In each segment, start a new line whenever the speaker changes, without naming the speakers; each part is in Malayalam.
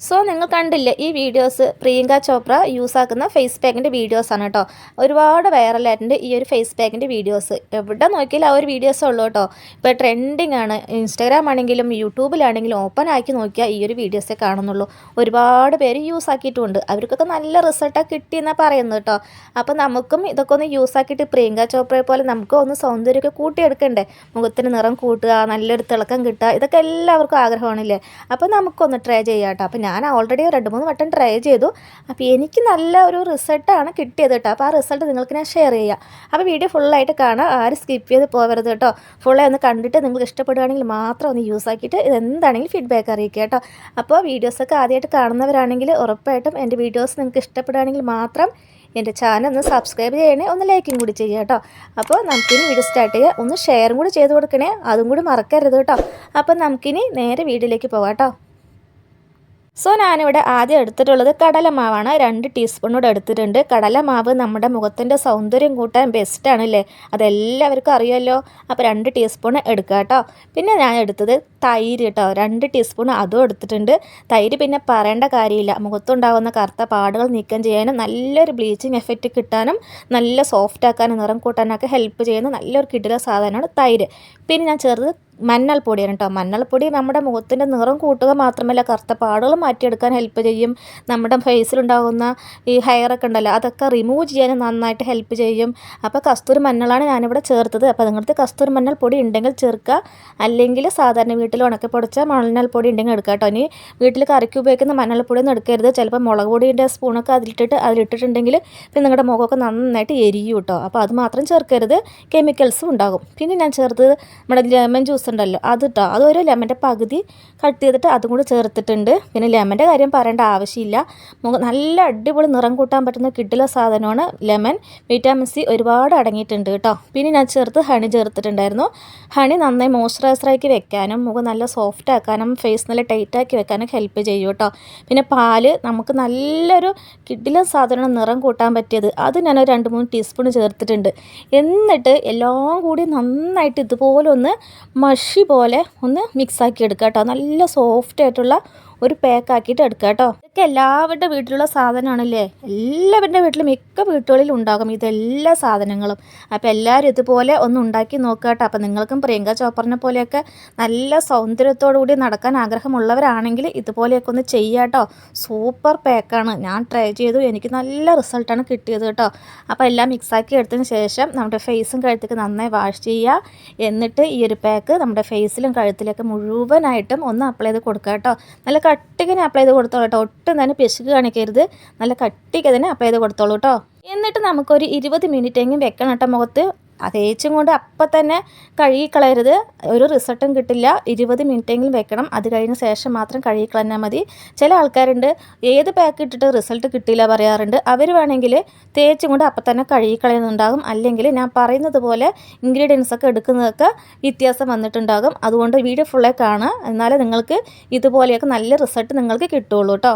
സോ നിങ്ങൾ കണ്ടില്ലേ ഈ വീഡിയോസ് പ്രിയങ്ക ചോപ്ര യൂസ് ആക്കുന്ന ഫേസ് പാക്കിന്റെ വീഡിയോസാണ് കേട്ടോ ഒരുപാട് വൈറലായിട്ടുണ്ട് ഈ ഒരു ഫേസ് പാക്കിന്റെ വീഡിയോസ് എവിടെ നോക്കിയാലും ആ ഒരു വീഡിയോസേ ഉള്ളൂ കേട്ടോ ഇപ്പോൾ ട്രെൻഡിങ് ആണ്. ഇൻസ്റ്റാഗ്രാം ആണെങ്കിലും യൂട്യൂബിലാണെങ്കിലും ഓപ്പൺ ആക്കി നോക്കിയാൽ ഈ ഒരു വീഡിയോസേ കാണുന്നുള്ളൂ. ഒരുപാട് പേര് യൂസ് ആക്കിയിട്ടുമുണ്ട് അവർക്കൊക്കെ നല്ല റിസൾട്ടാണ് കിട്ടിയെന്നാണ് പറയുന്നത് കേട്ടോ അപ്പോൾ നമുക്കും ഇതൊക്കെ ഒന്ന് യൂസ് ആക്കിയിട്ട് പ്രിയങ്ക ചോപ്രയെ പോലെ നമുക്ക് ഒന്ന് സൗന്ദര്യമൊക്കെ കൂട്ടിയെടുക്കണ്ടേ? മുഖത്തിന് നിറം കൂട്ടുക നല്ലൊരു തിളക്കം കിട്ടുക ഇതൊക്കെ എല്ലാവർക്കും ആഗ്രഹമാണില്ലേ? അപ്പോൾ നമുക്കൊന്ന് ട്രൈ ചെയ്യാം കേട്ടോ അപ്പോൾ ഞാൻ ഓൾറെഡി രണ്ട് മൂന്ന് വട്ടം ട്രൈ ചെയ്തു. അപ്പോൾ എനിക്ക് നല്ല ഒരു റിസൾട്ടാണ് കിട്ടിയത് കേട്ടോ. അപ്പോൾ ആ റിസൾട്ട് നിങ്ങൾക്ക് ഞാൻ ഷെയർ ചെയ്യാം. അപ്പോൾ വീഡിയോ ഫുള്ളായിട്ട് കാണാം. ആരും സ്കിപ്പ് ചെയ്ത് പോകരുത് കേട്ടോ. ഫുള്ളായി ഒന്ന് കണ്ടിട്ട് നിങ്ങൾക്ക് ഇഷ്ടപ്പെടുകയാണെങ്കിൽ മാത്രം ഒന്ന് യൂസ് ആക്കിയിട്ട് ഇത് എന്താണെങ്കിലും ഫീഡ്ബാക്ക് അറിയിക്കുക കേട്ടോ. അപ്പോൾ വീഡിയോസൊക്കെ ആദ്യമായിട്ട് കാണുന്നവരാണെങ്കിൽ ഉറപ്പായിട്ടും എന്റെ വീഡിയോസ് നിങ്ങൾക്ക് ഇഷ്ടപ്പെടുകയാണെങ്കിൽ മാത്രം എന്റെ ചാനൽ ഒന്ന് സബ്സ്ക്രൈബ് ചെയ്യണേ ഒന്ന് ലൈക്കും കൂടി ചെയ്യുക കേട്ടോ. അപ്പോൾ നമുക്കിനി വീഡിയോ സ്റ്റാർട്ട് ചെയ്യുക ഒന്ന് ഷെയറും കൂടി ചെയ്ത് കൊടുക്കണേ അതും കൂടി മറക്കരുത് കേട്ടോ. അപ്പോൾ നമുക്കിനി നേരെ വീഡിയോയിലേക്ക് പോകാം കേട്ടോ. സോ ഞാനിവിടെ ആദ്യം എടുത്തിട്ടുള്ളത് കടലമാവാണ്. രണ്ട് ടീസ്പൂണോട് എടുത്തിട്ടുണ്ട്. കടലമാവ് നമ്മുടെ മുഖത്തിന്റെ സൗന്ദര്യം കൂട്ടാൻ ബെസ്റ്റാണ് അല്ലേ അതെല്ലാവർക്കും അറിയാമല്ലോ അപ്പോൾ രണ്ട് ടീസ്പൂൺ എടുക്കുക കേട്ടോ. പിന്നെ ഞാൻ എടുത്തത് തൈര് കേട്ടോ. രണ്ട് ടീസ്പൂൺ അതും എടുത്തിട്ടുണ്ട്. തൈര് പിന്നെ പറയേണ്ട കാര്യമില്ല. മുഖത്തുണ്ടാകുന്ന കറുത്ത പാടുകൾ നീക്കം ചെയ്യാനും നല്ലൊരു ബ്ലീച്ചിങ് എഫക്റ്റ് കിട്ടാനും നല്ല സോഫ്റ്റ് ആക്കാനും നിറം കൂട്ടാനൊക്കെ ഹെൽപ്പ് ചെയ്യുന്ന നല്ലൊരു കിടില സാധനമാണ് തൈര്. പിന്നെ ഞാൻ ചേർത്ത് മഞ്ഞൾപ്പൊടിയാണ് കേട്ടോ മഞ്ഞൾപ്പൊടി നമ്മുടെ മുഖത്തിന്റെ നിറം കൂട്ടുക മാത്രമല്ല കറുത്ത പാടുകൾ മാറ്റിയെടുക്കാൻ ഹെൽപ്പ് ചെയ്യും. നമ്മുടെ ഫേസിലുണ്ടാകുന്ന ഈ ഹെയറൊക്കെ ഉണ്ടല്ലോ അതൊക്കെ റിമൂവ് ചെയ്യാൻ നന്നായിട്ട് ഹെൽപ്പ് ചെയ്യും. അപ്പോൾ കസ്തൂരി മഞ്ഞളാണ് ഞാനിവിടെ ചേർത്തത്. അപ്പോൾ നിങ്ങളുടെ കസ്തൂരി മഞ്ഞൾ പൊടി ഉണ്ടെങ്കിൽ ചേർക്കുക അല്ലെങ്കിൽ സാധാരണ വീട്ടിൽ ഉണക്കി പൊടിച്ച മഞ്ഞൾപ്പൊടി ഉണ്ടെങ്കിൽ എടുക്കുക കേട്ടോ ഇനി വീട്ടിൽ കറിക്ക് ഉപയോഗിക്കുന്ന മഞ്ഞൾപ്പൊടി ഒന്നും എടുക്കരുത്. ചിലപ്പോൾ മുളക് പൊടിന്റെ സ്പൂണൊക്കെ അതിലിട്ടിട്ട് അതിലിട്ടിട്ടുണ്ടെങ്കിൽ പിന്നെ നിങ്ങളുടെ മുഖമൊക്കെ നന്നായിട്ട് എരിയും കേട്ടോ അപ്പോൾ അത് മാത്രം ചേർക്കരുത്. കെമിക്കൽസും ഉണ്ടാകും. പിന്നെ ഞാൻ ചേർത്തത് നമ്മുടെ ലെമൺ ജ്യൂസ് ജ്യൂസ് ഉണ്ടല്ലോ. അത് കേട്ടോ അത് ഒരു ലെമന്റെ പകുതി കട്ട് ചെയ്തിട്ട് അതും കൂടി ചേർത്തിട്ടുണ്ട്. പിന്നെ ലെമന്റെ കാര്യം പറയേണ്ട ആവശ്യമില്ല. നല്ല അടിപൊളി നിറം കൂട്ടാൻ പറ്റുന്ന കിട്ടില സാധനമാണ് ലെമൺ വിറ്റാമിൻ സി ഒരുപാട് അടങ്ങിയിട്ടുണ്ട് കേട്ടോ. പിന്നെ ഞാൻ ചേർത്ത് ഹണി ചേർത്തിട്ടുണ്ടായിരുന്നു. ഹണി നന്നായി മോയ്സ്ചറൈസറാക്കി വെക്കാനും മുഖം നല്ല സോഫ്റ്റ് ആക്കാനും ഫേസ് നല്ല ടൈറ്റ് ആക്കി വെക്കാനും ഹെൽപ്പ് ചെയ്യും കേട്ടോ. പിന്നെ പാൽ നമുക്ക് നല്ലൊരു കിഡിലെ സാധനം നിറം കൂട്ടാൻ പറ്റിയത്. അത് ഞാൻ രണ്ട് മൂന്ന് ടീസ്പൂൺ ചേർത്തിട്ടുണ്ട്. എന്നിട്ട് എല്ലാം കൂടി നന്നായിട്ട് ഇതുപോലെ ഒന്ന് മഷി പോലെ ഒന്ന് മിക്സാക്കി എടുക്കുക കേട്ടോ നല്ല സോഫ്റ്റ് ആയിട്ടുള്ള ഒരു പാക്ക് ആക്കിയിട്ട് എടുക്കുക കേട്ടോ. ഇതൊക്കെ എല്ലാവരുടെ വീട്ടിലുള്ള സാധനമാണല്ലേ? എല്ലാവരുടെ വീട്ടിലും മിക്ക വീട്ടുകളിലും ഉണ്ടാകും ഇതെല്ലാ സാധനങ്ങളും. അപ്പോൾ എല്ലാവരും ഇതുപോലെ ഒന്ന് ഉണ്ടാക്കി നോക്കുക കേട്ടോ. അപ്പോൾ നിങ്ങൾക്കും പ്രിയങ്ക ചോപ്പറിനെ പോലെയൊക്കെ നല്ല സൗന്ദര്യത്തോടു കൂടി നടക്കാൻ ആഗ്രഹമുള്ളവരാണെങ്കിൽ ഇതുപോലെയൊക്കെ ഒന്ന് ചെയ്യുക കേട്ടോ. സൂപ്പർ പാക്കാണ് ഞാൻ ട്രൈ ചെയ്തു. എനിക്ക് നല്ല റിസൾട്ടാണ് കിട്ടിയത് കേട്ടോ. അപ്പോൾ എല്ലാം മിക്സാക്കി എടുത്തതിന് ശേഷം നമ്മുടെ ഫേസും കഴുത്തേക്ക് നന്നായി വാഷ് ചെയ്യുക എന്നിട്ട് ഈ ഒരു പാക്ക് നമ്മുടെ ഫേസിലും കഴുത്തിലൊക്കെ മുഴുവനായിട്ടും ഒന്ന് അപ്ലൈ ചെയ്ത് കൊടുക്കുക കേട്ടോ. നല്ല കട്ടിക്ക് അപ്ലൈ ചെയ്ത് കൊടുത്തോളൂ കേട്ടോ ഒട്ടും തന്നെ പിശുക്ക് കാണിക്കരുത്. നല്ല കട്ടിക്ക് തന്നെ അപ്ലൈ ചെയ്ത് കൊടുത്തോളൂ കേട്ടോ എന്നിട്ട് നമുക്കൊരു ഇരുപത് മിനിറ്റെങ്കിലും വെക്കണം കേട്ടോ മുഖത്ത്. തേച്ചും കൊണ്ട് അപ്പം തന്നെ കഴുകിക്കളയരുത്. ഒരു റിസൾട്ടും കിട്ടില്ല. ഇരുപത് മിനിറ്റെങ്കിലും വെക്കണം. അത് കഴിഞ്ഞ ശേഷം മാത്രം കഴുകിക്കളഞ്ഞാൽ മതി. ചില ആൾക്കാരുണ്ട് ഏത് പാക്ക് ഇട്ടിട്ട് റിസൾട്ട് കിട്ടില്ല പറയാറുണ്ട്. അവർ വേണമെങ്കിൽ തേച്ചും കൊണ്ട് അപ്പം തന്നെ കഴുകിക്കളയുന്നുണ്ടാകും. അല്ലെങ്കിൽ ഞാൻ പറയുന്നത് പോലെ ഇൻഗ്രീഡിയൻസ് ഒക്കെ എടുക്കുന്നതൊക്കെ വ്യത്യാസം വന്നിട്ടുണ്ടാകും. അതുകൊണ്ട് വീഡിയോ ഫുള്ളേ കാണുക. എന്നാലേ നിങ്ങൾക്ക് ഇതുപോലെയൊക്കെ നല്ല റിസൾട്ട് നിങ്ങൾക്ക് കിട്ടുള്ളൂ കേട്ടോ.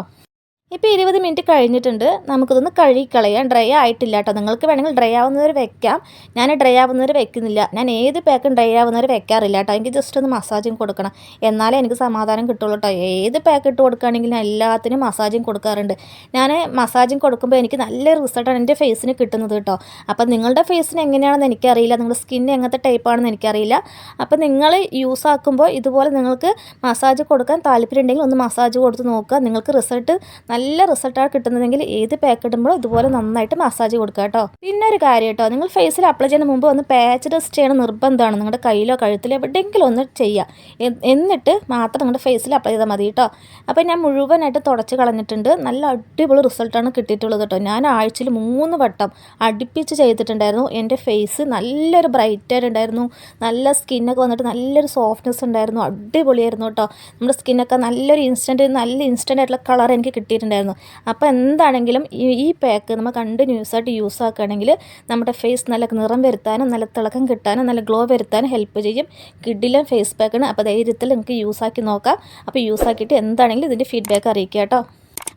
ഇപ്പോൾ ഇരുപത് മിനിറ്റ് കഴിഞ്ഞിട്ടുണ്ട്. നമുക്കിതൊന്ന് കഴുകിക്കളയാം. ഡ്രൈ ആയിട്ടില്ല കേട്ടോ. നിങ്ങൾക്ക് വേണമെങ്കിൽ ഡ്രൈ ആവുന്നവർ വെക്കാം. ഞാൻ ഡ്രൈ ആവുന്നവർ വെക്കുന്നില്ല. ഞാൻ ഏത് പാക്കും ഡ്രൈ ആവുന്നവർ വെക്കാറില്ല കേട്ടോ. എനിക്ക് ജസ്റ്റ് ഒന്ന് മസാജിങ് കൊടുക്കണം. എന്നാലേ എനിക്ക് സമാധാനം കിട്ടുള്ളൂ കേട്ടോ. ഏത് പാക്ക് ഇട്ട് കൊടുക്കുകയാണെങ്കിൽ ഞാൻ എല്ലാത്തിനും മസാജിങ് കൊടുക്കാറുണ്ട്. ഞാൻ മസാജിങ് കൊടുക്കുമ്പോൾ എനിക്ക് നല്ല റിസൾട്ടാണ് എന്റെ ഫേസിന് കിട്ടുന്നത് കേട്ടോ. അപ്പോൾ നിങ്ങളുടെ ഫേസിന് എങ്ങനെയാണെന്ന് എനിക്കറിയില്ല. നിങ്ങളുടെ സ്കിൻ എങ്ങനത്തെ ടൈപ്പാണെന്ന് എനിക്കറിയില്ല. അപ്പോൾ നിങ്ങൾ യൂസ് ആക്കുമ്പോൾ ഇതുപോലെ നിങ്ങൾക്ക് മസാജ് കൊടുക്കാൻ താല്പര്യം ഉണ്ടെങ്കിൽ ഒന്ന് മസാജ് കൊടുത്ത് നോക്കുക. നിങ്ങൾക്ക് റിസൾട്ട് നല്ല റിസൾട്ടാണ് കിട്ടുന്നതെങ്കിൽ ഏത് പാക്ക് ഇടുമ്പോഴും ഇതുപോലെ നന്നായിട്ട് മസാജ് കൊടുക്കുക കേട്ടോ. പിന്നെ ഒരു കാര്യം കേട്ടോ നിങ്ങൾ ഫേസിൽ അപ്ലൈ ചെയ്യുന്ന മുമ്പ് ഒന്ന് പാച്ച് ടെസ്റ്റ് ചെയ്യണം നിർബന്ധമാണ്. നിങ്ങളുടെ കയ്യിലോ കഴുത്തിലോ എവിടെയെങ്കിലും ഒന്ന് ചെയ്യുക എന്നിട്ട് മാത്രം നിങ്ങളുടെ ഫേസിൽ അപ്ലൈ ചെയ്താൽ മതി കേട്ടോ. അപ്പോൾ ഞാൻ മുഴുവനായിട്ട് തുടച്ച് കളഞ്ഞിട്ടുണ്ട്. നല്ല അടിപൊളി റിസൾട്ടാണ് കിട്ടിയിട്ടുള്ളത് കേട്ടോ. ഞാൻ ആഴ്ചയിൽ മൂന്ന് വട്ടം അടുപ്പിച്ച് ചെയ്തിട്ടുണ്ടായിരുന്നു. എന്റെ ഫേസ് നല്ലൊരു ബ്രൈറ്റായിട്ട് ഉണ്ടായിരുന്നു. നല്ല സ്കിന്നൊക്കെ വന്നിട്ട് നല്ലൊരു സോഫ്റ്റ്നെസ് ഉണ്ടായിരുന്നു. അടിപൊളിയായിരുന്നു കേട്ടോ. നമ്മുടെ സ്കിന്നൊക്കെ നല്ലൊരു ഇൻസ്റ്റന്റ് നല്ല ഇൻസ്റ്റന്റ് ആയിട്ടുള്ള കളർ എനിക്ക് കിട്ടിയിട്ടുണ്ട്. ഉണ്ടായിരുന്നു. അപ്പോൾ എന്താണെങ്കിലും ഈ പാക്ക് നമ്മൾ കണ്ടിന്യൂസ് ആയിട്ട് യൂസ് ആക്കുകയാണെങ്കിൽ നമ്മുടെ ഫേസ് നല്ല നിറം വരുത്താനും നല്ല തിളക്കം കിട്ടാനും നല്ല ഗ്ലോ വരുത്താനും ഹെൽപ്പ് ചെയ്യും. കിഡിലും ഫേസ് പാക്കാണ് അപ്പോൾ ധൈര്യത്തിൽ നിങ്ങൾക്ക് യൂസ് ആക്കി നോക്കാം. അപ്പോൾ യൂസ് ആക്കിയിട്ട് എന്താണെങ്കിലും ഇതിന്റെ ഫീഡ്ബാക്ക് അറിയിക്കുക കേട്ടോ.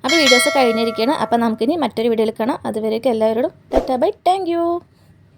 അപ്പോൾ വീഡിയോസ് കഴിഞ്ഞിരിക്കുകയാണ്. അപ്പോൾ നമുക്കിനി മറ്റൊരു വീഡിയോയിൽ കാണാം. അതുവരേക്കും എല്ലാവരോടും ടാറ്റാ ബൈ. താങ്ക്